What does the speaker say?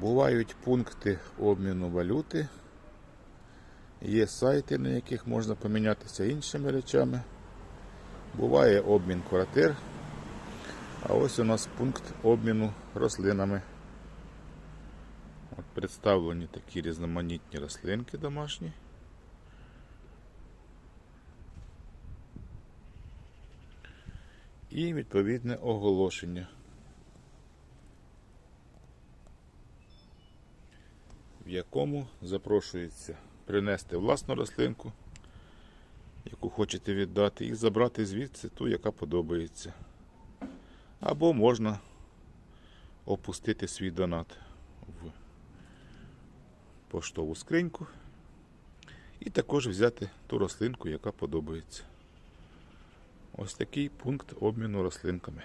Бувають пункти обміну валюти. Є сайти, на яких можна помінятися іншими речами. Буває обмін квартир. А ось у нас пункт обміну рослинами. От представлені такі різноманітні рослинки домашні. І відповідне оголошення. В якому запрошується принести власну рослинку, яку хочете віддати, і забрати звідси ту, яка подобається. Або можна опустити свій донат в поштову скриньку і також взяти ту рослинку, яка подобається. Ось такий пункт обміну рослинками.